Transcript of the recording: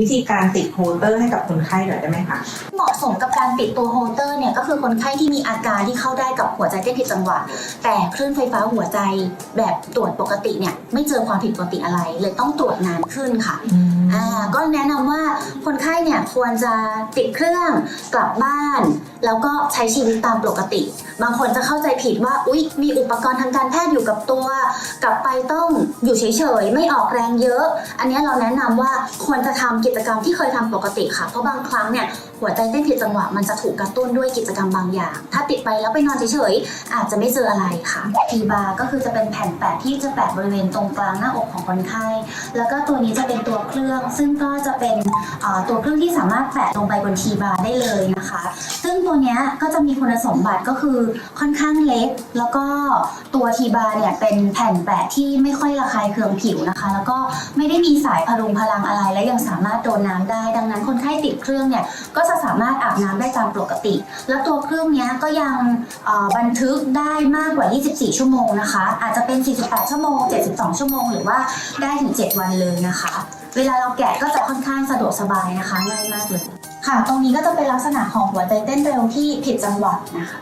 วิธีการติดโฮลเตอร์ให้กับคนไข้หน่อยได้ไหมคะเหมาะสมกับการปิดตัวโฮลเตอร์เนี่ยก็คือคนไข้ที่มีอาการที่เข้าได้กับหัวใจเต้นผิดจังหวะ แต่คลื่นไฟฟ้าหัวใจแบบตรวจปกติเนี่ยไม่เจอความผิดปกติอะไร เลยต้องตรวจนานขึ้นค่ะอ่าก็แนะนำว่าคนไข้เนี่ยควรจะติดเครื่องกลับบ้าน แล้วก็ใช้ชีวิตตามปกติ บางคนจะเข้าใจผิดว่าอุ๊ยมีอุปกรณ์ทางการแพทย์อยู่กับตัว กลับไปต้องอยู่เฉยๆไม่ออกแรงเยอะ อันเนี้ยเราแนะนำว่าควรจะทำกิจกรรมที่เคยทำปกติค่ะ เพราะบางครั้งเนี่ยหัวใจเต้นผิดจังหวะมันจะถูกกระตุ้นด้วยกิจกรรมบางอย่าง ถ้าติดไปแล้วไปนอนเฉยๆอาจจะไม่เจออะไรค่ะทีบาร์ก็คือจะเป็นแผ่นแปะที่จะแปะบริเวณตรงกลางหน้าอกของคนไข้ แล้วก็ตัวนี้จะเป็นตัวเครื่อง ซึ่งก็จะเป็นตัวเครื่องที่สามารถแปะลงไปบนทีบาร์ได้เลยนะคะ ซึ่งตัวนี้ก็จะมีคุณสมบัติก็คือค่อนข้างเล็ก แล้วก็ตัวทีบาร์เนี่ยเป็นแผ่นแปะที่ไม่ค่อยระคายเคืองผิวนะคะ แล้วก็ไม่ได้มีสายพรุงพลังอะไรและยังสามารถโดนน้ำได้ ดังนั้นคนไข้ติดเครื่องเนี่ยก็จะสามารถอาบน้ำได้ตามปกติ แล้วตัวเครื่องเนี้ยก็ยังบันทึกได้มากกว่า 24 ชั่วโมงนะคะ อาจจะเป็น 48 ชั่วโมง 72 ชั่วโมง หรือว่าได้ถึง 7 วันเลยนะคะ เวลาเราแกะก็จะค่อนข้างสะดวกสบายนะคะง่ายมากเลยค่ะ ตรงนี้ก็จะเป็นลักษณะของหัวใจเต้นเร็วที่ผิดจังหวะนะคะ